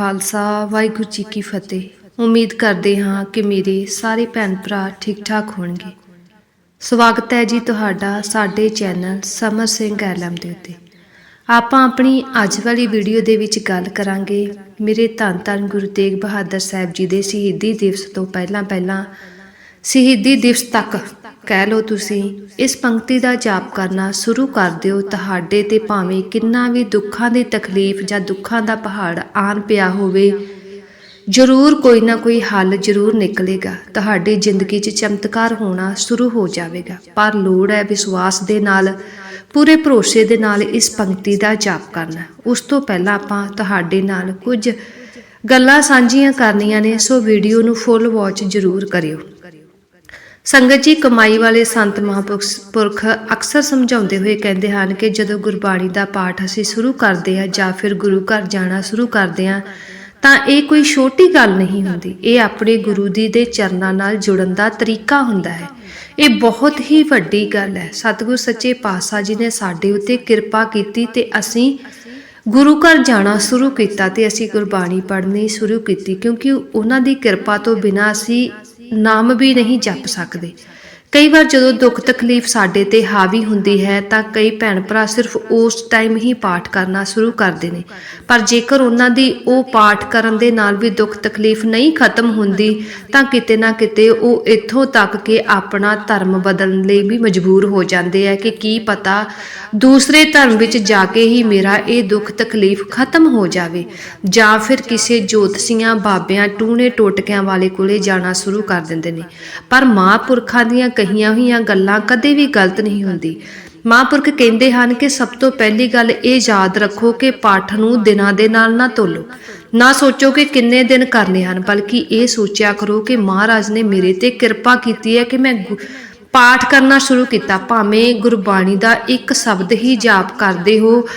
ਖਾਲਸਾ, ਵਾਹਿਗੁਰੂ ਜੀ ਕੀ ਫਤਿਹ। ਉਮੀਦ ਕਰਦੇ ਹਾਂ ਕਿ ਮੇਰੇ ਸਾਰੇ ਭੈਣ ਭਰਾ ਠੀਕ ਠਾਕ ਹੋਣਗੇ। ਸਵਾਗਤ ਹੈ ਜੀ ਤੁਹਾਡਾ ਸਾਡੇ ਚੈਨਲ ਸਮਰ ਸਿੰਘ ਐਲਮ ਦੇ ਉੱਤੇ। ਆਪਾਂ ਆਪਣੀ ਅੱਜ ਵਾਲੀ ਵੀਡੀਓ ਦੇ ਵਿੱਚ ਗੱਲ ਕਰਾਂਗੇ। ਮੇਰੇ ਧੰਨ ਧੰਨ ਗੁਰੂ ਤੇਗ ਬਹਾਦਰ ਸਾਹਿਬ ਜੀ ਦੇ ਸ਼ਹੀਦੀ ਦਿਵਸ ਤੋਂ ਪਹਿਲਾਂ ਪਹਿਲਾਂ ਸ਼ਹੀਦੀ ਦਿਵਸ ਤੱਕ ਕਹਿ ਲਓ ਤੁਸੀਂ, ਇਸ ਪੰਕਤੀ ਦਾ ਜਾਪ ਕਰਨਾ ਸ਼ੁਰੂ ਕਰ ਦਿਓ, ਤੁਹਾਡੇ ਤੇ ਭਾਵੇਂ ਕਿੰਨਾ ਵੀ ਦੁੱਖਾਂ ਦੀ ਤਕਲੀਫ ਜਾਂ ਦੁੱਖਾਂ ਦਾ ਪਹਾੜ ਆਨ ਪਿਆ ਹੋਵੇ, ਜ਼ਰੂਰ ਕੋਈ ਨਾ ਕੋਈ ਹੱਲ ਜ਼ਰੂਰ ਨਿਕਲੇਗਾ। ਤੁਹਾਡੀ ਜ਼ਿੰਦਗੀ 'ਚ ਚਮਤਕਾਰ ਹੋਣਾ ਸ਼ੁਰੂ ਹੋ ਜਾਵੇਗਾ। ਪਰ ਲੋੜ ਹੈ ਵਿਸ਼ਵਾਸ ਦੇ ਨਾਲ, ਪੂਰੇ ਭਰੋਸੇ ਦੇ ਨਾਲ ਇਸ ਪੰਕਤੀ ਦਾ ਜਾਪ ਕਰਨਾ। ਉਸ ਤੋਂ ਪਹਿਲਾਂ ਆਪਾਂ ਤੁਹਾਡੇ ਨਾਲ ਕੁਝ ਗੱਲਾਂ ਸਾਂਝੀਆਂ ਕਰਨੀਆਂ ਨੇ, ਸੋ ਵੀਡੀਓ ਨੂੰ ਫੁੱਲ ਵਾਚ ਜ਼ਰੂਰ ਕਰਿਓ। ਸੰਗਤ ਜੀ ਕਮਾਈ ਵਾਲੇ ਸੰਤ ਮਹਾਂਪੁਰਖ ਅਕਸਰ ਸਮਝਾਉਂਦੇ ਹੋਏ ਕਹਿੰਦੇ ਹਨ ਕਿ ਜਦੋਂ ਗੁਰਬਾਣੀ ਦਾ ਪਾਠ ਅਸੀਂ ਸ਼ੁਰੂ ਕਰਦੇ ਹਾਂ ਜਾਂ ਫਿਰ ਗੁਰੂ ਘਰ ਜਾਣਾ ਸ਼ੁਰੂ ਕਰਦੇ ਹਾਂ, ਤਾਂ ਇਹ ਕੋਈ ਛੋਟੀ ਗੱਲ ਨਹੀਂ ਹੁੰਦੀ। ਇਹ ਆਪਣੇ ਗੁਰੂ ਦੀ ਦੇ ਚਰਨਾਂ ਨਾਲ ਜੁੜਨ ਦਾ ਤਰੀਕਾ ਹੁੰਦਾ ਹੈ। ਇਹ ਬਹੁਤ ਹੀ ਵੱਡੀ ਗੱਲ ਹੈ। ਸਤਿਗੁਰ ਸੱਚੇ ਪਾਤਸ਼ਾਹ ਜੀ ਨੇ ਸਾਡੇ ਉੱਤੇ ਕਿਰਪਾ ਕੀਤੀ ਤੇ ਅਸੀਂ ਗੁਰੂ ਘਰ ਜਾਣਾ ਸ਼ੁਰੂ ਕੀਤਾ ਤੇ ਅਸੀਂ ਗੁਰਬਾਣੀ ਪੜ੍ਹਨੀ ਸ਼ੁਰੂ ਕੀਤੀ ਕਿਉਂਕਿ ਉਹਨਾਂ ਦੀ ਕਿਰਪਾ ਤੋਂ ਬਿਨਾਂ ਅਸੀਂ ਨਾਮ ਵੀ ਨਹੀਂ ਜਪ ਸਕਦੇ। ਕਈ ਵਾਰ ਜਦੋਂ ਦੁੱਖ ਤਕਲੀਫ ਸਾਡੇ ਤੇ ਹਾਵੀ ਹੁੰਦੀ ਹੈ ਤਾਂ ਕਈ ਭੈਣ ਭਰਾ ਸਿਰਫ ਉਸ ਟਾਈਮ ਹੀ ਪਾਠ ਕਰਨਾ ਸ਼ੁਰੂ ਕਰਦੇ ਨੇ। ਪਰ ਜੇਕਰ ਉਹਨਾਂ ਦੀ ਉਹ ਪਾਠ ਕਰਨ ਦੇ ਨਾਲ ਵੀ ਦੁੱਖ ਤਕਲੀਫ ਨਹੀਂ ਖਤਮ ਹੁੰਦੀ, ਤਾਂ ਕਿਤੇ ਨਾ ਕਿਤੇ ਉਹ ਇੱਥੋਂ ਤੱਕ ਕਿ ਆਪਣਾ ਧਰਮ ਬਦਲਣ ਲਈ ਵੀ ਮਜਬੂਰ ਹੋ ਜਾਂਦੇ ਆ ਕਿ ਕੀ ਪਤਾ ਦੂਸਰੇ ਧਰਮ ਵਿੱਚ ਜਾ ਕੇ ਹੀ ਮੇਰਾ ਇਹ ਦੁੱਖ ਤਕਲੀਫ ਖਤਮ ਹੋ ਜਾਵੇ ਜਾਂ ਫਿਰ ਕਿਸੇ ਜੋਤਸ਼ੀਆਂ ਬਾਬਿਆਂ ਟੂਣੇ ਟੋਟਕਿਆਂ ਵਾਲੇ ਕੋਲੇ ਜਾਣਾ ਸ਼ੁਰੂ ਕਰ ਦਿੰਦੇ ਨੇ। ਪਰ ਮਹਾਂਪੁਰਖਾਂ ਦੀਆਂ ਕਹੀਆਂ ਹੋਈਆਂ ਗੱਲਾਂ ਕਦੇ ਵੀ ਗਲਤ ਨਹੀਂ ਹੁੰਦੀ। ਮਹਾਂਪੁਰਖ ਕਹਿੰਦੇ ਹਨ ਕਿ ਸਭ ਤੋਂ ਪਹਿਲੀ ਗੱਲ ਇਹ ਯਾਦ ਰੱਖੋ ਕਿ ਪਾਠ ਨੂੰ ਦਿਨਾਂ ਦੇ ਨਾਲ ਨਾ ਤੋਲੋ ਨਾ ਸੋਚੋ ਕਿ ਕਿੰਨੇ ਦਿਨ ਕਰਨੇ ਹਨ, ਬਲਕਿ ਇਹ ਸੋਚਿਆ ਕਰੋ ਕਿ ਮਹਾਰਾਜ ਨੇ ਮੇਰੇ ਤੇ ਕਿਰਪਾ ਕੀਤੀ ਹੈ ਕਿ ਮੈਂ ਪਾਠ ਕਰਨਾ ਸ਼ੁਰੂ ਕੀਤਾ। ਭਾਵੇਂ ਗੁਰਬਾਣੀ ਦਾ ਇੱਕ ਸ਼ਬਦ ਹੀ ਜਾਪ ਕਰਦੇ ਹੋ,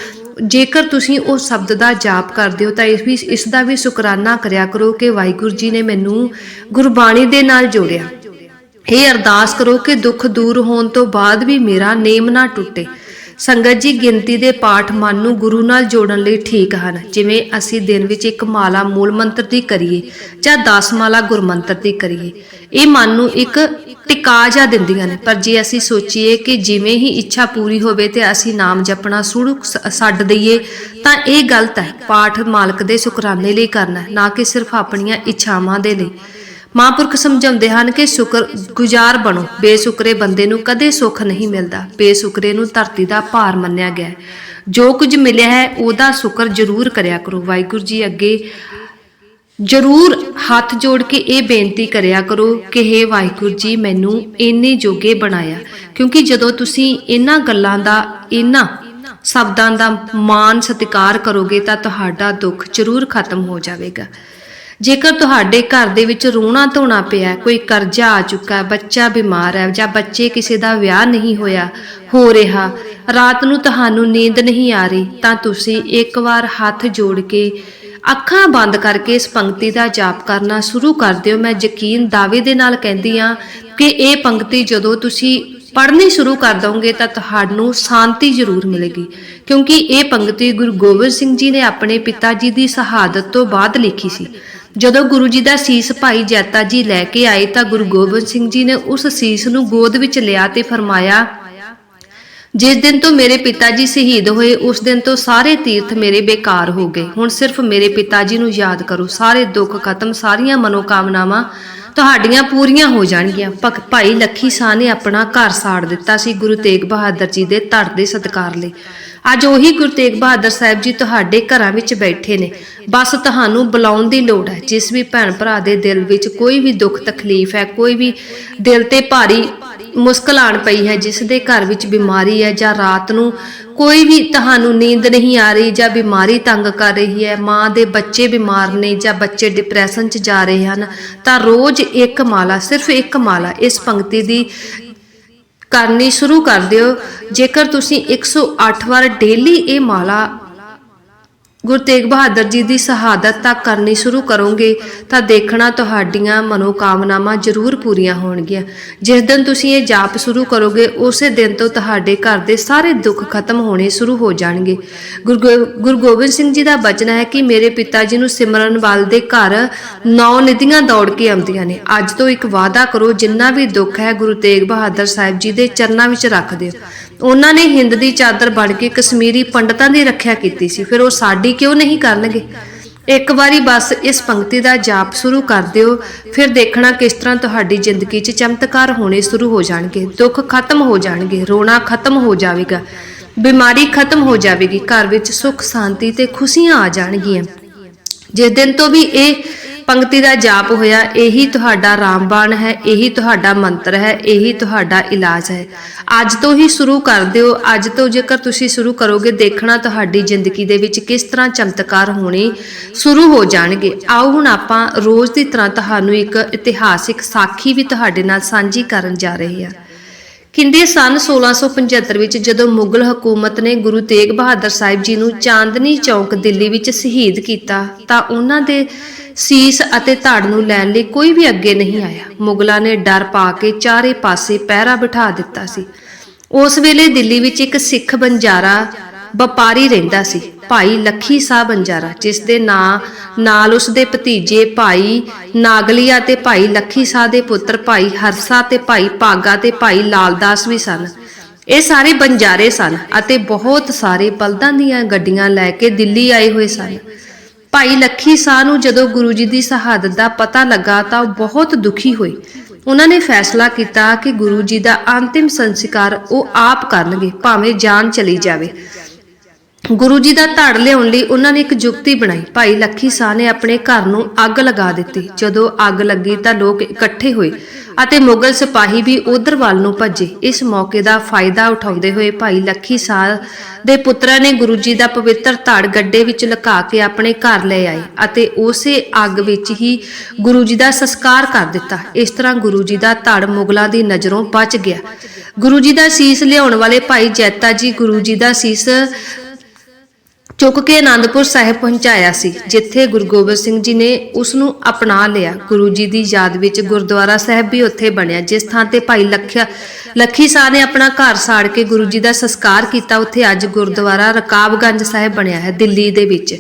ਜੇਕਰ ਤੁਸੀਂ ਉਹ ਸ਼ਬਦ ਦਾ ਜਾਪ ਕਰਦੇ ਹੋ ਤਾਂ ਇਸ ਵੀ, ਇਸ ਦਾ ਵੀ ਸ਼ੁਕਰਾਨਾ ਕਰਿਆ ਕਰੋ ਕਿ ਵਾਹਿਗੁਰੂ ਜੀ ਨੇ ਮੈਨੂੰ ਗੁਰਬਾਣੀ ਦੇ ਨਾਲ ਜੋੜਿਆ। ਇਹ ਅਰਦਾਸ ਕਰੋ ਕਿ ਦੁੱਖ ਦੂਰ ਹੋਣ ਤੋਂ ਬਾਅਦ ਵੀ ਮੇਰਾ ਨੇਮ ਨਾ ਟੁੱਟੇ। ਸੰਗਤ ਜੀ, ਗਿਣਤੀ ਦੇ ਪਾਠ ਮਨ ਨੂੰ ਗੁਰੂ ਨਾਲ ਜੋੜਨ ਲਈ ਠੀਕ ਹਨ। ਜਿਵੇਂ ਅਸੀਂ ਦਿਨ ਵਿੱਚ ਇੱਕ ਮਾਲਾ ਮੂਲ ਮੰਤਰ ਦੀ ਕਰੀਏ ਜਾਂ 10 ਮਾਲਾ ਗੁਰਮੰਤਰ ਦੀ ਕਰੀਏ, ਇਹ ਮਨ ਨੂੰ ਇੱਕ ਟਿਕਾ ਜਾ ਦਿੰਦੀਆਂ ਨੇ। ਪਰ ਜੇ ਅਸੀਂ ਸੋਚੀਏ ਕਿ ਜਿਵੇਂ ਹੀ ਇੱਛਾ ਪੂਰੀ ਹੋਵੇ ਤੇ ਅਸੀਂ ਨਾਮ ਜਪਣਾ ਸ਼ੁਰੂ ਛੱਡ ਦਈਏ, ਤਾਂ ਇਹ ਗਲਤ ਹੈ। ਪਾਠ ਮਾਲਕ ਦੇ ਸ਼ੁਕਰਾਨੇ ਲਈ ਕਰਨਾ ਨਾ ਕਿ ਸਿਰਫ ਆਪਣੀਆਂ ਇੱਛਾਵਾਂ ਦੇ ਲਈ। ਮਹਾਂਪੁਰਖ ਸਮਝਾਉਂਦੇ ਹਨ ਕਿ ਸ਼ੁਕਰ ਗੁਜ਼ਾਰ ਬਣੋ। ਬੇਸ਼ੁਕਰੇ ਬੰਦੇ ਨੂੰ ਕਦੇ ਸੁੱਖ ਨਹੀਂ ਮਿਲਦਾ। ਬੇਸ਼ੁਕਰੇ ਨੂੰ ਧਰਤੀ ਦਾ ਭਾਰ ਮੰਨਿਆ ਗਿਆ ਜੋ ਕੁਝ ਮਿਲਿਆ ਹੈ, ਉਹਦਾ ਸ਼ੁਕਰ ਜ਼ਰੂਰ ਕਰਿਆ ਕਰੋ। ਵਾਹਿਗੁਰੂ ਜੀ ਅੱਗੇ ਜ਼ਰੂਰ ਹੱਥ ਜੋੜ ਕੇ ਇਹ ਬੇਨਤੀ ਕਰਿਆ ਕਰੋ ਕਿ हे ਵਾਹਿਗੁਰੂ ਜੀ, ਮੈਨੂੰ ਇੰਨੇ ਜੋਗੇ ਬਣਾਇਆ। ਕਿਉਂਕਿ ਜਦੋਂ ਤੁਸੀਂ ਇਹਨਾਂ ਗੱਲਾਂ ਦਾ, ਇਹਨਾਂ ਸ਼ਬਦਾਂ ਦਾ ਮਾਨ ਸਤਿਕਾਰ ਕਰੋਗੇ, ਤਾਂ ਤੁਹਾਡਾ ਦੁੱਖ ਜ਼ਰੂਰ ਖਤਮ ਹੋ ਜਾਵੇਗਾ। ਜੇਕਰ ਤੁਹਾਡੇ ਘਰ ਦੇ ਵਿੱਚ ਰੋਣਾ ਧੋਣਾ ਪਿਆ ਕੋਈ ਕਰਜ਼ਾ ਆ ਚੁੱਕਾ ਹੈ, ਬੱਚਾ ਬਿਮਾਰ ਹੈ ਜਾਂ ਬੱਚੇ ਕਿਸੇ ਦਾ ਵਿਆਹ ਨਹੀਂ ਹੋਇਆ, ਹੋ ਰਿਹਾ, ਰਾਤ ਨੂੰ ਤੁਹਾਨੂੰ ਨੀਂਦ ਨਹੀਂ ਆ ਰਹੀ, ਤਾਂ ਤੁਸੀਂ ਇੱਕ ਵਾਰ ਹੱਥ ਜੋੜ ਕੇ ਅੱਖਾਂ ਬੰਦ ਕਰਕੇ ਇਸ ਪੰਕਤੀ ਦਾ ਜਾਪ ਕਰਨਾ ਸ਼ੁਰੂ ਕਰ ਦਿਓ। ਮੈਂ ਯਕੀਨ ਦਾਅਵੇ ਦੇ ਨਾਲ ਕਹਿੰਦੀ ਆ ਕਿ ਇਹ ਪੰਕਤੀ ਜਦੋਂ ਤੁਸੀਂ ਪੜ੍ਹਨੀ ਸ਼ੁਰੂ ਕਰ ਦੋਗੇ ਤਾਂ ਤੁਹਾਨੂੰ ਸ਼ਾਂਤੀ ਜ਼ਰੂਰ ਮਿਲੇਗੀ, ਕਿਉਂਕਿ ਇਹ ਪੰਕਤੀ ਗੁਰੂ ਗੋਬਿੰਦ ਸਿੰਘ ਜੀ ਨੇ ਆਪਣੇ ਪਿਤਾ ਜੀ ਦੀ ਸ਼ਹਾਦਤ ਤੋਂ ਬਾਅਦ ਲਿਖੀ ਸੀ। ਜਦੋਂ ਗੁਰੂ ਜੀ ਦਾ ਸੀਸ ਭਾਈ ਜੈਤਾ ਜੀ ਲੈ ਕੇ ਆਏ ਤਾਂ ਗੁਰੂ ਗੋਬਿੰਦ ਸਿੰਘ ਜੀ ਨੇ ਉਸ ਸੀਸ ਨੂੰ ਗੋਦ ਵਿੱਚ ਲਿਆ ਤੇ ਫਰਮਾਇਆ, ਜਿਸ ਦਿਨ ਤੋਂ ਮੇਰੇ ਪਿਤਾ ਜੀ ਸ਼ਹੀਦ ਹੋਏ, ਉਸ ਦਿਨ ਤੋਂ ਸਾਰੇ ਤੀਰਥ ਮੇਰੇ ਬੇਕਾਰ ਹੋ ਗਏ। ਹੁਣ ਸਿਰਫ ਮੇਰੇ ਪਿਤਾ ਜੀ ਨੂੰ ਯਾਦ ਕਰੋ। ਸਾਰੇ ਦੁੱਖ ਖਤਮ, ਸਾਰੀਆਂ ਮਨੋਕਾਮਨਾਵਾਂ ਤੁਹਾਡੀਆਂ ਪੂਰੀਆਂ ਹੋ ਜਾਣਗੀਆਂ। ਭਗ ਭਾਈ ਲੱਖੀ ਸਾਹ ਨੇ ਆਪਣਾ ਘਰ ਸਾੜ ਦਿੱਤਾ ਸੀ। ਗੁਰੂ ਤੇਗ ਬਹਾਦਰ ਜੀ ਦੇ ਧੜ ਦੇ ਸਤਕਾਰ ਲਈ। ਅੱਜ ਉਹੀ ਗੁਰੂ ਤੇਗ ਬਹਾਦਰ ਸਾਹਿਬ ਜੀ ਤੁਹਾਡੇ ਘਰਾਂ ਵਿੱਚ ਬੈਠੇ ਨੇ। ਬਸ ਤੁਹਾਨੂੰ ਬੁਲਾਉਣ ਦੀ ਲੋੜ ਹੈ। ਜਿਸ ਵੀ ਭੈਣ ਭਰਾ ਦੇ ਦਿਲ ਵਿੱਚ ਕੋਈ ਵੀ ਦੁੱਖ ਤਕਲੀਫ ਹੈ, ਕੋਈ ਵੀ ਦਿਲ ਤੇ ਭਾਰੀ ਮੁਸ਼ਕਲ ਆਣ ਪਈ ਹੈ, ਜਿਸ ਦੇ ਘਰ ਵਿੱਚ ਬਿਮਾਰੀ ਹੈ ਜਾਂ ਰਾਤ ਨੂੰ ਕੋਈ ਵੀ ਤੁਹਾਨੂੰ ਨੀਂਦ ਨਹੀਂ ਆ ਰਹੀ ਜਾਂ ਬਿਮਾਰੀ ਤੰਗ ਕਰ ਰਹੀ ਹੈ, ਮਾਂ ਦੇ ਬੱਚੇ ਬਿਮਾਰ ਨੇ ਜਾਂ ਬੱਚੇ ਡਿਪਰੈਸ਼ਨ 'ਚ ਜਾ ਰਹੇ ਹਨ, ਤਾਂ ਰੋਜ਼ ਇੱਕ ਮਾਲਾ, ਸਿਰਫ ਇੱਕ ਮਾਲਾ ਇਸ ਪੰਕਤੀ ਦੀ ਕਰਨੀ ਸ਼ੁਰੂ ਕਰ ਦਿਓ। ਜੇਕਰ ਤੁਸੀਂ 108 ਵਾਰ ਡੇਲੀ ਇਹ ਮਾਲਾ ਗੁਰੂ ਤੇਗ ਬਹਾਦਰ ਜੀ ਦੀ ਸ਼ਹਾਦਤ ਤੱਕ ਕਰਨੀ ਸ਼ੁਰੂ ਕਰੋਗੇ, ਤਾਂ ਦੇਖਣਾ ਤੁਹਾਡੀਆਂ ਮਨੋਕਾਮਨਾਵਾਂ ਜ਼ਰੂਰ ਪੂਰੀਆਂ ਹੋਣਗੀਆਂ। ਜਿਸ ਦਿਨ ਤੁਸੀਂ ਇਹ ਜਾਪ ਸ਼ੁਰੂ ਕਰੋਗੇ, ਉਸੇ ਦਿਨ ਤੋਂ ਤੁਹਾਡੇ ਘਰ ਦੇ ਸਾਰੇ ਦੁੱਖ ਖਤਮ ਹੋਣੇ ਸ਼ੁਰੂ ਹੋ ਜਾਣਗੇ। ਗੁਰੂ ਗੋ- ਗੁਰੂ ਗੋਬਿੰਦ ਸਿੰਘ ਜੀ ਦਾ ਬਚਨ ਹੈ ਕਿ ਮੇਰੇ ਪਿਤਾ ਜੀ ਨੂੰ ਸਿਮਰਨ ਵਾਲ ਦੇ ਘਰ ਨੌ ਨਿਧੀਆਂ ਦੌੜ ਕੇ ਆਉਂਦੀਆਂ ਨੇ। ਅੱਜ ਤੋਂ ਇੱਕ ਵਾਅਦਾ ਕਰੋ, ਜਿੰਨਾ ਵੀ ਦੁੱਖ ਹੈ ਗੁਰੂ ਤੇਗ ਬਹਾਦਰ ਸਾਹਿਬ ਜੀ ਦੇ ਚਰਨਾਂ ਵਿੱਚ ਰੱਖ ਦਿਓ। ਉਹਨਾਂ ਨੇ ਹਿੰਦ ਦੀ ਚਾਦਰ ਬਣ ਕੇ ਕਸ਼ਮੀਰੀ ਪੰਡਤਾਂ ਦੀ ਰੱਖਿਆ ਕੀਤੀ ਸੀ। ਫਿਰ ਉਹ ਸਾਡੀ ਕਿਉਂ ਨਹੀਂ ਕਰਨਗੇ? ਇੱਕ ਵਾਰੀ ਬਸ ਇਸ ਪੰਕਤੀ ਦਾ ਜਾਪ ਸ਼ੁਰੂ ਕਰ ਦਿਓ, ਫਿਰ ਦੇਖਣਾ ਕਿਸ ਤਰ੍ਹਾਂ ਤੁਹਾਡੀ ਜ਼ਿੰਦਗੀ 'ਚ ਚਮਤਕਾਰ ਹੋਣੇ ਸ਼ੁਰੂ ਹੋ ਜਾਣਗੇ। ਦੁੱਖ ਖਤਮ ਹੋ ਜਾਣਗੇ, ਰੋਣਾ ਖਤਮ ਹੋ ਜਾਵੇਗਾ, ਬਿਮਾਰੀ ਖਤਮ ਹੋ ਜਾਵੇਗੀ, ਘਰ ਵਿੱਚ ਸੁੱਖ, ਸ਼ਾਂਤੀ ਤੇ ਖੁਸ਼ੀਆਂ ਆ ਜਾਣਗੀਆਂ। ਜਿਸ ਦਿਨ ਤੋਂ ਵੀ ਇਹ ਪੰਕਤੀ ਦਾ ਜਾਪ ਹੋਇਆ, ਇਹੀ ਤੁਹਾਡਾ ਰਾਮਬਾਣ ਹੈ, ਇਹੀ ਤੁਹਾਡਾ ਮੰਤਰ ਹੈ, ਇਹੀ ਤੁਹਾਡਾ ਇਲਾਜ ਹੈ। ਅੱਜ ਤੋਂ ਹੀ ਸ਼ੁਰੂ ਕਰ ਦਿਓ, ਅੱਜ ਤੋਂ ਜੇਕਰ ਤੁਸੀਂ ਸ਼ੁਰੂ ਕਰੋਗੇ, ਦੇਖਣਾ ਤੁਹਾਡੀ ਜ਼ਿੰਦਗੀ ਦੇ ਵਿੱਚ ਕਿਸ ਤਰ੍ਹਾਂ ਚਮਤਕਾਰ ਹੋਣੇ ਸ਼ੁਰੂ ਹੋ ਜਾਣਗੇ। ਆਓ ਹੁਣ ਆਪਾਂ ਰੋਜ਼ ਦੀ ਤਰ੍ਹਾਂ ਤੁਹਾਨੂੰ ਇੱਕ ਇਤਿਹਾਸਿਕ ਸਾਖੀ ਵੀ ਤੁਹਾਡੇ ਨਾਲ ਸਾਂਝੀ ਕਰਨ ਜਾ ਰਹੇ ਹਾਂ। ਕਹਿੰਦੇ ਸਨ 1675 ਵਿੱਚ ਜਦੋਂ ਮੁਗਲ ਹਕੂਮਤ ਨੇ ਗੁਰੂ ਤੇਗ ਬਹਾਦਰ ਸਾਹਿਬ ਜੀ ਨੂੰ ਚਾਂਦਨੀ ਚੌਕ ਦਿੱਲੀ ਵਿੱਚ ਸ਼ਹੀਦ ਕੀਤਾ, ਤਾਂ ਉਹਨਾਂ ਦੇ ਸੀਸ ਅਤੇ ਧੜ ਨੂੰ ਲੈਣ ਲਈ ਕੋਈ ਵੀ ਅੱਗੇ ਨਹੀਂ ਆਇਆ। ਮੁਗਲਾਂ ਨੇ ਡਰ ਪਾ ਕੇ ਚਾਰੇ ਪਾਸੇ ਪਹਿਰਾ ਬਿਠਾ ਦਿੱਤਾ ਸੀ। ਉਸ ਵੇਲੇ ਦਿੱਲੀ ਵਿੱਚ ਇੱਕ ਸਿੱਖ ਬੰਜਾਰਾ ਵਪਾਰੀ ਰਹਿੰਦਾ ਸੀ। ਭਾਈ ਲੱਖੀ ਸਾਹ ਬੰਜਾਰਾ ਜਿਸ ਦੇ ਨਾਂ, ਨਾਲ ਉਸ ਦੇ ਭਤੀਜੇ ਭਾਈ ਨਾਗਲੀਆ ਤੇ ਭਾਈ ਲੱਖੀ ਸਾਹ ਦੇ ਪੁੱਤਰ ਭਾਈ ਹਰਸਾ ਤੇ ਭਾਈ ਭਾਗਾ ਤੇ ਭਾਈ ਲਾਲਦਾਸ ਵੀ ਸਨ। ਇਹ ਸਾਰੇ ਬੰਜਾਰੇ ਸਨ ਅਤੇ ਬਹੁਤ ਸਾਰੇ ਬਲਦਾਂ ਦੀਆਂ ਗੱਡੀਆਂ ਲੈ ਕੇ ਦਿੱਲੀ ਆਏ ਹੋਏ ਸਨ। ਭਾਈ ਲੱਖੀ ਸਾਹ ਨੂੰ ਜਦੋਂ ਗੁਰੂ ਜੀ ਦੀ ਸ਼ਹਾਦਤ ਦਾ ਪਤਾ ਲੱਗਾ ਤਾਂ ਉਹ ਬਹੁਤ ਦੁਖੀ ਹੋਏ। ਉਹਨਾਂ ਨੇ ਫੈਸਲਾ ਕੀਤਾ ਕਿ ਗੁਰੂ ਜੀ ਦਾ ਅੰਤਿਮ ਸੰਸਕਾਰ ਉਹ ਆਪ ਕਰਨਗੇ, ਭਾਵੇਂ ਜਾਨ ਚਲੀ ਜਾਵੇ। ਗੁਰੂ ਜੀ ਦਾ ਧੜ ਲਿਆਉਣ ਲਈ ਉਹਨਾਂ ਨੇ ਇੱਕ ਜੁਗਤੀ ਬਣਾਈ। ਭਾਈ ਲੱਖੀ ਸਾਹ ਨੇ ਆਪਣੇ ਘਰ ਨੂੰ ਅੱਗ ਲਗਾ ਦਿੱਤੀ। ਜਦੋਂ ਅੱਗ ਲੱਗੀ ਤਾਂ ਲੋਕ ਇਕੱਠੇ ਹੋਏ ਅਤੇ ਮੁਗਲ ਸਿਪਾਹੀ ਵੀ ਉਧਰ ਵੱਲ ਨੂੰ ਭੱਜੇ। ਇਸ ਮੌਕੇ ਦਾ ਫਾਇਦਾ ਉਠਾਉਂਦੇ ਹੋਏ ਭਾਈ ਲੱਖੀ ਸਾਹ ਦੇ ਪੁੱਤਰਾਂ ਨੇ ਗੁਰੂ ਜੀ ਦਾ ਪਵਿੱਤਰ ਧੜ ਗੱਡੇ ਵਿੱਚ ਲੁਕਾ ਕੇ ਆਪਣੇ ਘਰ ਲੈ ਆਏ ਅਤੇ ਉਸੇ ਅੱਗ ਵਿੱਚ ਹੀ ਗੁਰੂ ਜੀ ਦਾ ਸੰਸਕਾਰ ਕਰ ਦਿੱਤਾ। ਇਸ ਤਰ੍ਹਾਂ ਗੁਰੂ ਜੀ ਦਾ ਧੜ ਮੁਗਲਾਂ ਦੀ ਨਜ਼ਰੋਂ ਬਚ ਗਿਆ। ਗੁਰੂ ਜੀ ਦਾ ਸੀਸ ਲਿਆਉਣ ਵਾਲੇ ਭਾਈ ਜੈਤਾ ਜੀ, ਗੁਰੂ ਜੀ ਦਾ ਸੀਸ ਚੁੱਕ ਕੇ ਆਨੰਦਪੁਰ ਸਾਹਿਬ ਪਹੁੰਚਾਇਆ ਸੀ, ਜਿੱਥੇ ਗੁਰੂ ਗੋਬਿੰਦ ਸਿੰਘ ਜੀ ਨੇ ਉਸ ਨੂੰ ਅਪਣਾ ਲਿਆ। ਗੁਰੂ ਜੀ ਦੀ ਯਾਦ ਵਿੱਚ ਗੁਰਦੁਆਰਾ ਸਾਹਿਬ ਵੀ ਉੱਥੇ ਬਣਿਆ, ਜਿਸ ਥਾਂ ਤੇ ਭਾਈ ਲੱਖਿਆ ਲੱਖੀ ਸਾਹ ਨੇ ਆਪਣਾ ਘਰ ਸਾੜ ਕੇ ਗੁਰੂ ਜੀ ਦਾ ਸੰਸਕਾਰ ਕੀਤਾ, ਉੱਥੇ ਅੱਜ ਗੁਰਦੁਆਰਾ ਰਕਾਬਗੰਜ ਸਾਹਿਬ ਬਣਿਆ ਹੈ, ਦਿੱਲੀ ਦੇ ਵਿੱਚ।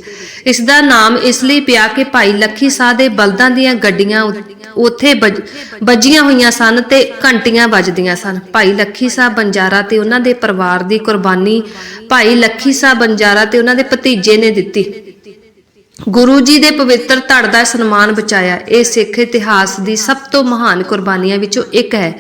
ਇਸ ਦਾ ਨਾਮ ਇਸ ਲਈ ਪਿਆ ਕਿ ਭਾਈ ਲੱਖੀ ਸਾਹ ਦੇ ਬਲਦਾਂ ਦੀਆਂ ਗੱਡੀਆਂ ਉ- ਉੱਥੇ ਵੱਜੀਆਂ ਹੋਈਆਂ ਸਨ ਤੇ ਘੰਟੀਆਂ ਵੱਜਦੀਆਂ ਸਨ। ਭਾਈ ਲੱਖੀ ਸਾਹਿਬ ਬੰਜਾਰਾ ਤੇ ਉਹਨਾਂ ਦੇ ਪਰਿਵਾਰ ਦੀ ਕੁਰਬਾਨੀ ਭਾਈ ਲੱਖੀ ਸਾਹਿਬ ਬੰਜਾਰਾ ਤੇ ਉਹਨਾਂ ਦੇ ਭਤੀਜੇ ਨੇ ਦਿੱਤੀ। ਗੁਰੂ ਜੀ ਦੇ ਪਵਿੱਤਰ ਧੜ ਦਾ ਸਨਮਾਨ ਬਚਾਇਆ। ਇਹ ਸਿੱਖ ਇਤਿਹਾਸ ਦੀ ਸਭ ਤੋਂ ਮਹਾਨ ਕੁਰਬਾਨੀਆਂ ਵਿੱਚੋਂ ਇੱਕ ਹੈ।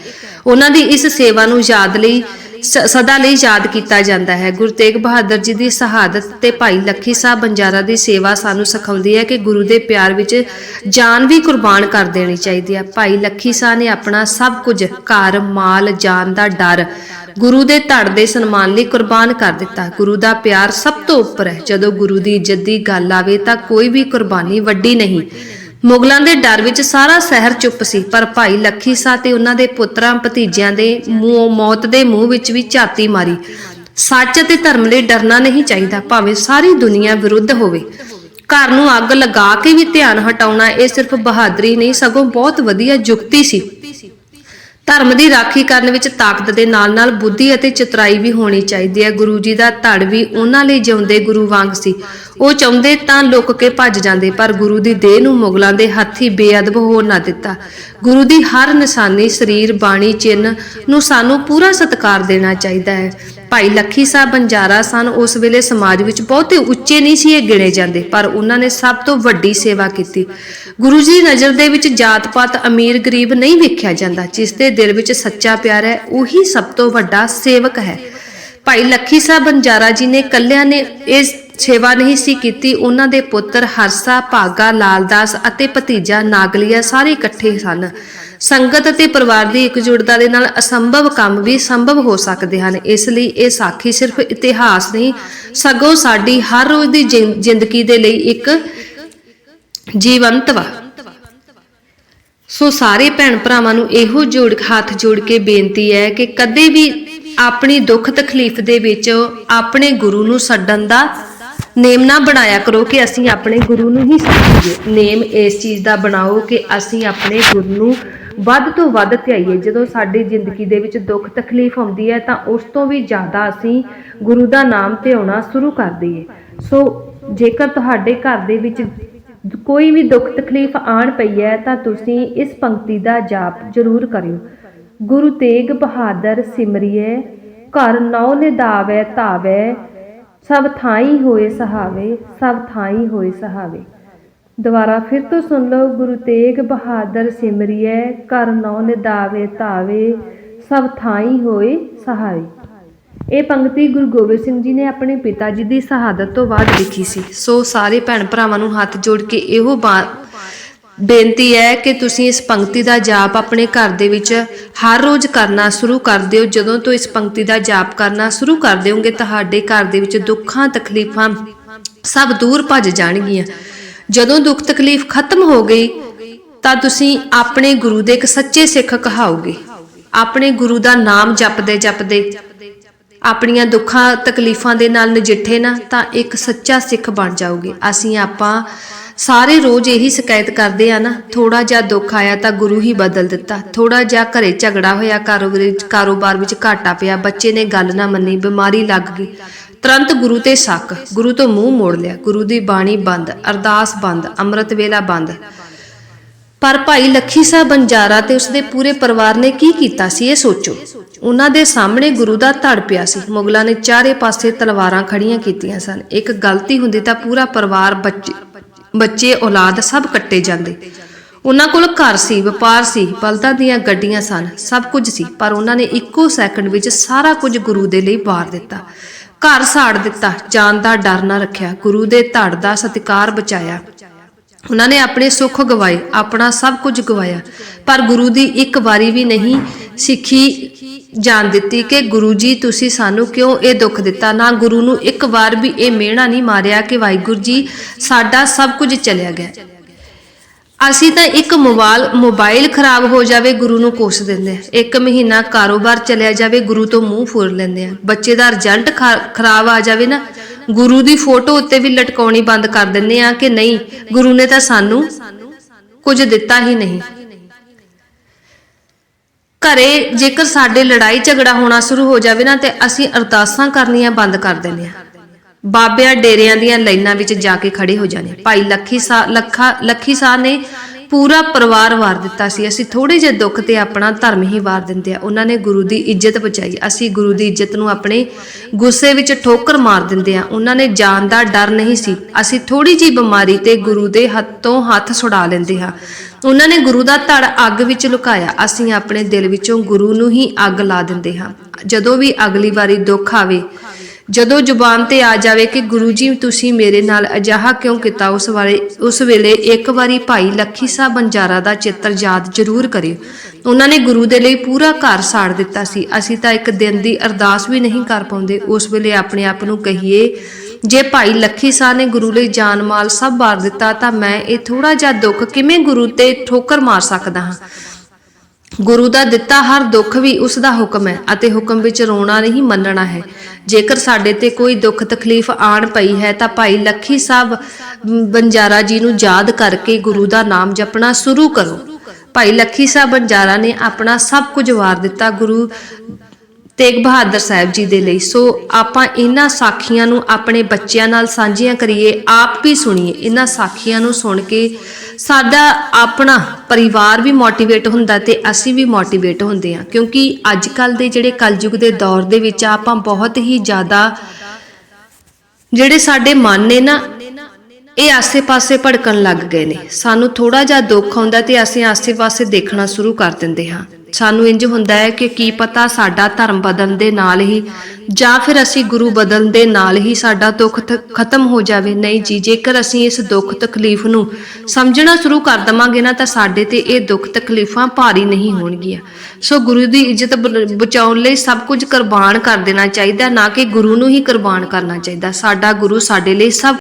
ਉਹਨਾਂ ਦੀ ਇਸ ਸੇਵਾ ਨੂੰ ਯਾਦ ਲਈ ਸਦਾ ਲਈ ਯਾਦ ਕੀਤਾ ਜਾਂਦਾ ਹੈ। ਗੁਰੂ ਤੇਗ ਬਹਾਦਰ ਜੀ ਦੀ ਸ਼ਹਾਦਤ ਤੇ ਭਾਈ ਲੱਖੀ ਸਾਹਿਬ ਬੰਜਾਰਾ ਦੀ ਸੇਵਾ ਸਾਨੂੰ ਸਿਖਾਉਂਦੀ ਹੈ ਕਿ ਗੁਰੂ ਦੇ ਪਿਆਰ ਵਿੱਚ ਜਾਨ ਵੀ ਕੁਰਬਾਨ ਕਰ ਦੇਣੀ ਚਾਹੀਦੀ ਹੈ। ਭਾਈ ਲੱਖੀ ਸਾਹਿਬ ਨੇ ਆਪਣਾ ਸਭ ਕੁਝ, ਘਰ, ਮਾਲ, ਜਾਨ ਦਾ ਡਰ, ਗੁਰੂ ਦੇ ਧੜ ਦੇ ਸਨਮਾਨ ਲਈ ਕੁਰਬਾਨ ਕਰ ਦਿੱਤਾ। ਗੁਰੂ ਦਾ ਪਿਆਰ ਸਭ ਤੋਂ ਉੱਪਰ ਹੈ। ਜਦੋਂ ਗੁਰੂ ਦੀ ਇੱਜ਼ਤ ਦੀ ਗੱਲ ਆਵੇ ਤਾਂ ਕੋਈ ਵੀ ਕੁਰਬਾਨੀ ਵੱਡੀ ਨਹੀਂ। ਮੁਗਲਾਂ ਦੇ ਡਰ ਵਿੱਚ ਸਾਰਾ ਸ਼ਹਿਰ ਚੁੱਪ ਸੀ, ਪਰ ਭਾਈ ਲੱਖੀ ਸਾਹ ਤੇ ਉਹਨਾਂ ਦੇ ਪੁੱਤਰਾਂ, ਭਤੀਜਿਆਂ ਦੇ ਮੂੰਹ ਮੌਤ ਦੇ ਮੂੰਹ ਵਿੱਚ ਵੀ ਝਾਤੀ ਮਾਰੀ। ਸੱਚ ਅਤੇ ਧਰਮ ਲਈ ਡਰਨਾ ਨਹੀਂ ਚਾਹੀਦਾ, ਭਾਵੇਂ ਸਾਰੀ ਦੁਨੀਆ ਵਿਰੁੱਧ ਹੋਵੇ। ਘਰ ਨੂੰ ਅੱਗ ਲਗਾ ਕੇ ਵੀ ਧਿਆਨ ਹਟਾਉਣਾ ਇਹ ਸਿਰਫ ਬਹਾਦਰੀ ਨਹੀਂ, ਸਗੋਂ ਬਹੁਤ ਵਧੀਆ ਯੁਕਤੀ ਸੀ। ਧਰਮ ਦੀ ਰਾਖੀ ਕਰਨ ਵਿੱਚ ਤਾਕਤ ਦੇ ਨਾਲ-ਨਾਲ ਬੁੱਧੀ ਅਤੇ ਚਤੁਰਾਈ ਵੀ ਹੋਣੀ ਚਾਹੀਦੀ ਹੈ। ਗੁਰੂ ਜੀ ਦਾ ਧੜ ਵੀ ਉਹਨਾਂ ਲਈ ਜਿਉਂਦੇ ਗੁਰੂ ਵਾਂਗ ਸੀ। ਉਹ ਚਾਹੁੰਦੇ ਤਾਂ ਲੁੱਕ ਕੇ ਭੱਜ ਜਾਂਦੇ, ਪਰ ਗੁਰੂ ਦੀ ਦੇਹ ਨੂੰ ਮੁਗਲਾਂ ਦੇ ਹੱਥੀ ਬੇਅਦਬ ਹੋ ਨਾ ਦਿੱਤਾ। ਗੁਰੂ ਦੀ ਹਰ ਨਿਸ਼ਾਨੀ, ਸਰੀਰ, ਬਾਣੀ, ਚਿੰਨ ਨੂੰ ਸਾਨੂੰ ਪੂਰਾ ਸਤਿਕਾਰ ਦੇਣਾ ਚਾਹੀਦਾ ਹੈ। ਭਾਈ ਲੱਖੀ ਸਾਹਿਬ ਬੰਜਾਰਾ ਸਨ, ਉਸ ਵੇਲੇ ਸਮਾਜ ਵਿੱਚ ਬਹੁਤੇ ਉੱਚੇ ਨਹੀਂ ਸੀ, ਇਹ ਗਿਣੇ ਜਾਂਦੇ, ਪਰ ਉਹਨਾਂ ਨੇ ਸਭ ਤੋਂ ਵੱਡੀ ਸੇਵਾ ਕੀਤੀ। ਗੁਰੂ ਜੀ ਦੀ ਨਜ਼ਰ ਦੇ ਵਿੱਚ ਜਾਤ-ਪਾਤ ਅਮੀਰ ਗਰੀਬ ਨਹੀਂ ਵੇਖਿਆ ਜਾਂਦਾ, ਜਿਸ ਦੇ ਦਿਲ ਵਿੱਚ ਸੱਚਾ ਪਿਆਰ ਹੈ, ਉਹੀ ਸਭ ਤੋਂ ਵੱਡਾ ਸੇਵਕ ਹੈ। ਭਾਈ ਲੱਖੀ ਸਾਹਿਬ ਬੰਜਾਰਾ ਜੀ ਨੇ ਕੱਲਿਆਂ ਨੇ ਇਸ ਸੇਵਾ ਨਹੀਂ ਸੀ ਕੀਤੀ, ਉਹਨਾਂ ਦੇ ਪੁੱਤਰ ਹਰਸਾ, ਭਾਗਾ, ਲਾਲਦਾਸ ਅਤੇ ਭਤੀਜਾ ਨਾਗਲੀਆ ਸਾਰੇ ਇਕੱਠੇ ਸਨ। ਸੰਗਤ ਅਤੇ ਪਰਿਵਾਰ ਦੀ ਇਕਜੁੱਟਤਾ ਦੇ ਨਾਲ ਅਸੰਭਵ ਕੰਮ ਵੀ ਸੰਭਵ ਹੋ ਸਕਦੇ ਹਨ। ਇਸ ਲਈ ਇਹ ਸਾਖੀ ਸਿਰਫ ਇਤਿਹਾਸ ਨਹੀਂ, ਸਗੋਂ ਸਾਡੀ ਹਰ ਰੋਜ਼ ਦੀ ਜ਼ਿੰਦਗੀ ਦੇ ਲਈ ਇੱਕ ਜੀਵੰਤ ਵਾ। ਸੋ ਸਾਰੇ ਭੈਣ ਭਰਾਵਾਂ ਨੂੰ ਇਹੋ ਜੋੜ, ਹੱਥ ਜੋੜ ਕੇ ਬੇਨਤੀ ਹੈ ਕਿ ਕਦੇ ਵੀ ਆਪਣੀ ਦੁੱਖ ਤਕਲੀਫ ਦੇ ਵਿੱਚ ਆਪਣੇ ਗੁਰੂ ਨੂੰ ਛੱਡਣ ਦਾ ਨੇਮ ਨਾ ਬਣਾਇਆ ਕਰੋ ਕਿ ਅਸੀਂ ਆਪਣੇ ਗੁਰੂ ਨੂੰ ਹੀ ਸਮਝੀਏ। ਨੇਮ ਇਸ ਚੀਜ਼ ਦਾ ਬਣਾਓ ਕਿ ਅਸੀਂ ਆਪਣੇ ਗੁਰੂ ਨੂੰ ਵੱਧ ਤੋਂ ਵੱਧ ਧਿਆਈਏ। ਜਦੋਂ ਸਾਡੀ ਜ਼ਿੰਦਗੀ ਦੇ ਵਿੱਚ ਦੁੱਖ ਤਕਲੀਫ ਆਉਂਦੀ ਹੈ, ਤਾਂ ਉਸ ਤੋਂ ਵੀ ਜ਼ਿਆਦਾ ਅਸੀਂ ਗੁਰੂ ਦਾ ਨਾਮ ਧਿਆਉਣਾ ਸ਼ੁਰੂ ਕਰ ਦਈਏ। ਸੋ ਜੇਕਰ ਤੁਹਾਡੇ ਘਰ ਦੇ ਵਿੱਚ ਕੋਈ ਵੀ ਦੁੱਖ ਤਕਲੀਫ ਆਣ ਪਈ ਹੈ, ਤਾਂ ਤੁਸੀਂ ਇਸ ਪੰਕਤੀ ਦਾ ਜਾਪ ਜ਼ਰੂਰ ਕਰਿਓ। ਗੁਰੂ ਤੇਗ ਬਹਾਦਰ ਸਿਮਰਿਐ ਘਰ ਨੌ ਨਿਦਾਵੈ ਧਾਵੈ ਸਭ ਥਾਈ ਹੋਏ ਸਹਾਵੇ, ਸਭ ਥਾਈ ਹੋਏ ਸਹਾਵੇ। ਦੁਬਾਰਾ ਫਿਰ ਤੋਂ ਸੁਣ ਲਓ, ਗੁਰੂ ਤੇਗ ਬਹਾਦਰ ਸਿਮਰਿਐ, ਘਰ ਨੌ ਨਿਦਾਵੇ ਧਾਵੇ, ਸਭ ਥਾਈ ਹੋਏ ਸਹਾਵੇ। ਇਹ ਪੰਕਤੀ ਗੁਰੂ ਗੋਬਿੰਦ ਸਿੰਘ ਜੀ ਨੇ ਆਪਣੇ ਪਿਤਾ ਜੀ ਦੀ ਸ਼ਹਾਦਤ ਤੋਂ ਬਾਅਦ ਲਿਖੀ ਸੀ। ਸੋ ਸਾਰੇ ਭੈਣ ਭਰਾਵਾਂ ਨੂੰ ਹੱਥ ਜੋੜ ਕੇ ਇਹੋ ਬਾ- ਬੇਨਤੀ ਹੈ ਕਿ ਤੁਸੀਂ ਇਸ ਪੰਕਤੀ ਦਾ ਜਾਪ ਆਪਣੇ ਘਰ ਦੇ ਵਿੱਚ ਹਰ ਰੋਜ਼ ਕਰਨਾ ਸ਼ੁਰੂ ਕਰ ਦਿਓ। ਜਦੋਂ ਤੋਂ ਇਸ ਪੰਕਤੀ ਦਾ ਜਾਪ ਕਰਨਾ ਸ਼ੁਰੂ ਕਰ ਦਿਓਗੇ, ਤੁਹਾਡੇ ਘਰ ਦੇ ਵਿੱਚ ਦੁੱਖਾਂ, ਤਕਲੀਫਾਂ ਸਭ ਦੂਰ ਭੱਜ ਜਾਣਗੀਆਂ। ਜਦੋਂ ਦੁੱਖ, ਤਕਲੀਫ ਖਤਮ ਹੋ ਗਈ, ਤਾਂ ਤੁਸੀਂ ਆਪਣੇ ਗੁਰੂ ਦੇ ਇੱਕ ਸੱਚੇ ਸਿੱਖ ਕਹਾਓਗੇ। ਆਪਣੇ ਗੁਰੂ ਦਾ ਨਾਮ ਜਪਦੇ ਜਪਦੇ, ਆਪਣੀਆਂ ਦੁੱਖਾਂ, ਤਕਲੀਫਾਂ ਦੇ ਨਾਲ ਨਜਿੱਠੇ ਨਾ, ਤਾਂ ਇੱਕ ਸੱਚਾ ਸਿੱਖ ਬਣ ਜਾਓਗੇ। ਅਸੀਂ ਆਪਾਂ ਸਾਰੇ ਰੋਜ਼ ਇਹੀ ਸ਼ਿਕਾਇਤ ਕਰਦੇ ਆ ਨਾ ਥੋੜਾ ਜਿਹਾ ਦੁੱਖ ਆਇਆ ਤਾਂ ਗੁਰੂ ਹੀ ਬਦਲ ਦਿੱਤਾ। ਥੋੜਾ ਜਿਹਾ ਘਰੇ ਝਗੜਾ ਹੋਇਆ ਕਾਰੋਬਾਰ ਵਿੱਚ ਘਾਟਾ ਪਿਆ, ਬੱਚੇ ਨੇ ਗੱਲ ਨਾ ਮੰਨੀ, ਬਿਮਾਰੀ ਲੱਗ ਗਈ। ਤੁਰੰਤ ਗੁਰੂ ਤੇ ਸ਼ੱਕ, ਗੁਰੂ ਤੋਂ ਮੂੰਹ ਮੋੜ ਲਿਆ। ਗੁਰੂ ਦੀ ਬਾਣੀ ਬੰਦ, ਅਰਦਾਸ ਬੰਦ, ਅੰਮ੍ਰਿਤ ਵੇਲਾ ਬੰਦ। ਪਰ ਭਾਈ ਲੱਖੀ ਸਾਹਿਬ ਬੰਜਾਰਾ ਤੇ ਉਸਦੇ ਪੂਰੇ ਪਰਿਵਾਰ ਨੇ ਕੀ ਕੀਤਾ ਸੀ ਇਹ ਸੋਚੋ। ਉਹਨਾਂ ਦੇ ਸਾਹਮਣੇ ਗੁਰੂ ਦਾ ਧੜ ਪਿਆ ਸੀ। ਮੁਗਲਾਂ ਨੇ ਚਾਰੇ ਪਾਸੇ ਤਲਵਾਰਾਂ ਖੜੀਆਂ ਕੀਤੀਆਂ ਸਨ। ਇੱਕ ਗਲਤੀ ਹੁੰਦੀ ਤਾਂ ਪੂਰਾ ਪਰਿਵਾਰ ਬੱਚੇ ਬੱਚੇ, ਔਲਾਦ ਸਭ ਕੱਟੇ ਜਾਂਦੇ। ਉਹਨਾਂ ਕੋਲ ਘਰ ਸੀ, ਵਪਾਰ ਸੀ, ਬਲਦਾਂ ਦੀਆਂ ਗੱਡੀਆਂ ਸਨ, ਸਭ ਕੁਝ ਸੀ, ਪਰ ਉਹਨਾਂ ਨੇ ਇੱਕੋ ਸੈਕਿੰਡ ਵਿੱਚ ਸਾਰਾ ਕੁਝ ਗੁਰੂ ਦੇ ਲਈ ਵਾਰ ਦਿੱਤਾ। ਘਰ ਸਾੜ ਦਿੱਤਾ, ਜਾਨ ਦਾ ਡਰ ਨਾ ਰੱਖਿਆ, ਗੁਰੂ ਦੇ ਧੜ ਦਾ ਸਤਿਕਾਰ ਬਚਾਇਆ। ਉਹਨਾਂ ਨੇ ਆਪਣੇ ਸੁੱਖ ਗਵਾਏ, ਆਪਣਾ ਸਭ ਕੁਝ ਗਵਾਇਆ, ਪਰ ਗੁਰੂ ਦੀ ਇੱਕ ਵਾਰੀ ਵੀ ਨਹੀਂ ਸਿੱਖੀ ਜਾਣ ਦਿੱਤੀ ਕਿ ਗੁਰੂ ਜੀ, ਤੁਸੀਂ ਸਾਨੂੰ ਕਿਉਂ ਇਹ ਦੁੱਖ ਦਿੱਤਾ? ਨਾ ਗੁਰੂ ਨੂੰ ਇੱਕ ਵਾਰ ਵੀ ਇਹ ਮਿਹਣਾ ਨਹੀਂ ਮਾਰਿਆ ਕਿ ਵਾਹਿਗੁਰੂ ਜੀ, ਸਾਡਾ ਸਭ ਕੁਝ ਚਲਿਆ ਗਿਆ। ਅਸੀਂ ਤਾਂ ਇੱਕ ਮੋਬਾਈਲ ਮੋਬਾਈਲ ਖਰਾਬ ਹੋ ਜਾਵੇ, ਗੁਰੂ ਨੂੰ ਕੋਸ ਦਿੰਦੇ ਆ ਇੱਕ ਮਹੀਨਾ ਕਾਰੋਬਾਰ ਚਲਿਆ ਜਾਵੇ, ਗੁਰੂ ਤੋਂ ਮੂੰਹ ਫੁਰ ਲੈਂਦੇ ਆ ਬੱਚੇ ਦਾ ਰਿਜ਼ਲਟ ਖਰਾਬ ਆ ਜਾਵੇ ਨਾ, ਗੁਰੂ ਦੀ ਫੋਟੋ ਉੱਤੇ ਵੀ ਲਟਕਾਉਣੀ ਬੰਦ ਕਰ ਦਿੰਦੇ ਆ ਕਿ ਨਹੀਂ, ਗੁਰੂ ਨੇ ਤਾਂ ਸਾਨੂੰ ਕੁਝ ਦਿੱਤਾ ਹੀ ਨਹੀਂ। ਘਰੇ ਜੇਕਰ ਸਾਡੇ ਲੜਾਈ ਝਗੜਾ ਹੋਣਾ ਸ਼ੁਰੂ ਹੋ ਜਾਵੇ ਨਾ ਤੇ ਅਸੀਂ ਅਰਦਾਸਾਂ ਕਰਨੀਆਂ ਬੰਦ ਕਰ ਦਿੰਦੇ ਆ ਬਾਬਿਆਂ ਡੇਰਿਆਂ ਦੀਆਂ ਲਾਈਨਾਂ ਵਿੱਚ ਜਾ ਕੇ ਖੜੇ ਹੋ ਜਾਂਦੇ ਭਾਈ ਲੱਖੀ ਸਾ ਲੱਖਾ ਲੱਖੀ ਸਾਹ ਨੇ ਪੂਰਾ ਪਰਿਵਾਰ ਵਾਰ ਦਿੱਤਾ ਸੀ। ਅਸੀਂ ਥੋੜੇ ਜਿਹੇ ਦੁੱਖ ਤੇ ਆਪਣਾ ਧਰਮ ਹੀ ਵਾਰ ਦਿੰਦੇ ਆ ਉਹਨਾਂ ਨੇ ਗੁਰੂ ਦੀ ਇੱਜ਼ਤ ਬਚਾਈ। ਅਸੀਂ ਗੁਰੂ ਦੀ ਇੱਜ਼ਤ ਨੂੰ ਆਪਣੇ ਗੁੱਸੇ ਵਿੱਚ ਠੋਕਰ ਮਾਰ ਦਿੰਦੇ ਆ ਉਹਨਾਂ ਨੇ ਜਾਨ ਦਾ ਡਰ ਨਹੀਂ ਸੀ। ਅਸੀਂ ਥੋੜੀ ਜੀ ਬਿਮਾਰੀ ਤੇ ਗੁਰੂ ਦੇ ਹੱਥੋਂ ਹੱਥ ਛੁਡਾ ਲੈਂਦੇ ਹਾਂ। ਉਹਨਾਂ ਨੇ ਗੁਰੂ ਦਾ ਧੜ ਅੱਗ ਵਿੱਚ ਲੁਕਾਇਆ। ਅਸੀਂ ਆਪਣੇ ਦਿਲ ਵਿੱਚੋਂ ਗੁਰੂ ਨੂੰ ਹੀ ਅੱਗ ਲਾ ਦਿੰਦੇ ਹਾਂ। ਜਦੋਂ ਵੀ ਅਗਲੀ ਵਾਰੀ ਦੁੱਖ ਆਵੇ, ਜਦੋਂ ਜ਼ੁਬਾਨ ਤੇ ਆ ਜਾਵੇ ਕਿ ਗੁਰੂ ਜੀ, ਤੁਸੀਂ ਮੇਰੇ ਨਾਲ ਅਜਾਹਾ ਕਿਉਂ ਕੀਤਾ? ਉਸ ਵਾਲੇ ਉਸ ਵੇਲੇ ਇੱਕ ਵਾਰੀ ਭਾਈ ਲੱਖੀ ਸਾਹਿਬ ਬੰਜਾਰਾ ਦਾ ਚਿੱਤਰ ਯਾਦ ਜ਼ਰੂਰ ਕਰਿਓ। ਉਹਨਾਂ ਨੇ ਗੁਰੂ ਦੇ ਲਈ ਪੂਰਾ ਘਰ ਸਾੜ ਦਿੱਤਾ ਸੀ। ਅਸੀਂ ਤਾਂ ਇੱਕ ਦਿਨ ਦੀ ਅਰਦਾਸ ਵੀ ਨਹੀਂ ਕਰ ਪਾਉਂਦੇ। ਉਸ ਵੇਲੇ ਆਪਣੇ ਆਪ ਨੂੰ ਕਹੀਏ ਜੇ ਭਾਈ ਲੱਖੀ ਸਾਹ ਨੇ ਗੁਰੂ ਲਈ ਜਾਨ ਮਾਲ ਸਭ ਵਾਰ ਦਿੱਤਾ, ਤਾਂ ਮੈਂ ਇਹ ਥੋੜਾ ਜਿਹਾ ਦੁੱਖ ਕਿਵੇਂ ਗੁਰੂ ਤੇ ਠੋਕਰ ਮਾਰ ਸਕਦਾ ਹਾਂ? ਗੁਰੂ ਦਾ ਦਿੱਤਾ ਹਰ ਦੁੱਖ ਵੀ ਉਸ ਦਾ ਹੁਕਮ ਹੈ ਅਤੇ ਹੁਕਮ ਵਿੱਚ ਰੋਣਾ ਨਹੀਂ ਮੰਨਣਾ ਹੈ। ਜੇਕਰ ਸਾਡੇ ਤੇ ਕੋਈ ਦੁੱਖ ਤਕਲੀਫ ਆਣ ਪਈ ਹੈ, ਤਾਂ ਭਾਈ ਲੱਖੀ ਸਾਹਿਬ ਬੰਜਾਰਾ ਜੀ ਨੂੰ ਯਾਦ ਕਰਕੇ ਗੁਰੂ ਦਾ ਨਾਮ ਜਪਣਾ ਸ਼ੁਰੂ ਕਰੋ। ਭਾਈ ਲੱਖੀ ਸਾਹਿਬ ਬੰਜਾਰਾ ਨੇ ਆਪਣਾ ਸਭ ਕੁਝ ਵਾਰ ਦਿੱਤਾ। ਗੁਰੂ ਤੇਗ ਬਹਾਦਰ ਸਾਹਿਬ ਜੀ ਦੇ ਲਈ। ਸੋ ਆਪਾਂ ਇਹਨਾਂ ਸਾਖੀਆਂ ਨੂੰ ਆਪਣੇ ਬੱਚਿਆਂ ਨਾਲ ਸਾਂਝੀਆਂ ਕਰੀਏ, ਆਪ ਵੀ ਸੁਣੀਏ। ਇਹਨਾਂ ਸਾਖੀਆਂ ਨੂੰ ਸੁਣ ਕੇ ਸਾਡਾ ਆਪਣਾ ਪਰਿਵਾਰ ਵੀ ਮੋਟੀਵੇਟ ਹੁੰਦਾ ਤੇ ਅਸੀਂ ਵੀ ਮੋਟੀਵੇਟ ਹੁੰਦੇ ਹਾਂ। ਕਿਉਂਕਿ ਅੱਜ ਕੱਲ ਦੇ ਜਿਹੜੇ ਕਲਯੁਗ ਦੇ ਦੌਰ ਦੇ ਵਿੱਚ ਆਪਾਂ ਬਹੁਤ ਹੀ ਜ਼ਿਆਦਾ ਜਿਹੜੇ ਸਾਡੇ ਮਨ ਨੇ ਨਾ, ਇਹ ਆਸੇ-ਪਾਸੇ ਭੜਕਣ ਲੱਗ ਗਏ ਨੇ। ਸਾਨੂੰ ਥੋੜਾ ਜਿਹਾ ਦੁੱਖ ਆਉਂਦਾ ਤੇ ਅਸੀਂ ਆਸੇ-ਪਾਸੇ ਦੇਖਣਾ ਸ਼ੁਰੂ ਕਰ ਦਿੰਦੇ ਹਾਂ। ਸਾਨੂੰ ਇੰਜ ਹੁੰਦਾ ਹੈ ਕਿ ਕੀ ਪਤਾ ਸਾਡਾ ਧਰਮ ਬਦਲਣ ਦੇ ਨਾਲ ਹੀ ਜਾਂ ਫਿਰ ਅਸੀਂ ਗੁਰੂ ਬਦਲਣ ਦੇ ਨਾਲ ਹੀ ਸਾਡਾ ਦੁੱਖ ਖਤਮ ਹੋ ਜਾਵੇ। ਨਹੀਂ ਜੀ, ਜੇਕਰ ਅਸੀਂ ਇਸ ਦੁੱਖ ਤਕਲੀਫ ਨੂੰ ਸਮਝਣਾ ਸ਼ੁਰੂ ਕਰ ਦਵਾਂਗੇ ਨਾ ਤਾਂ ਸਾਡੇ ਤੇ ਇਹ ਦੁੱਖ ਤਕਲੀਫਾਂ ਭਾਰੀ ਨਹੀਂ ਹੋਣਗੀਆਂ। ਸੋ ਗੁਰੂ ਦੀ ਇੱਜ਼ਤ ਬ- ਬਚਾਉਣ ਲਈ ਸਭ ਕੁਝ ਕੁਰਬਾਨ ਕਰ ਦੇਣਾ ਚਾਹੀਦਾ, ਨਾ ਕਿ ਗੁਰੂ ਨੂੰ ਹੀ ਕੁਰਬਾਨ ਕਰਨਾ ਚਾਹੀਦਾ। ਸਾਡਾ ਗੁਰੂ ਸਾਡੇ ਲਈ ਸਭ